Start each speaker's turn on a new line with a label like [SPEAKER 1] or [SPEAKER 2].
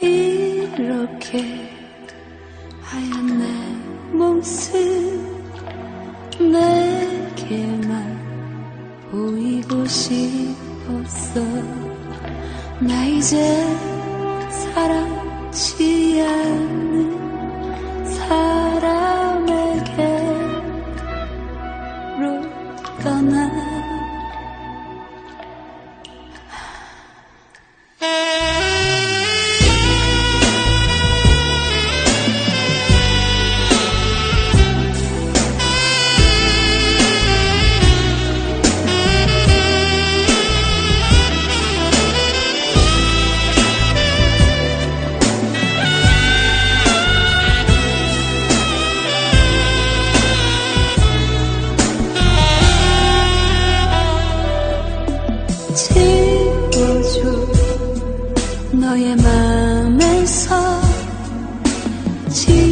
[SPEAKER 1] 이렇게 하얀 내 몸은 내게만 보이고 싶었어. 나 이제 사랑치 않는 사람에게로 떠나. 너의 마음에서 지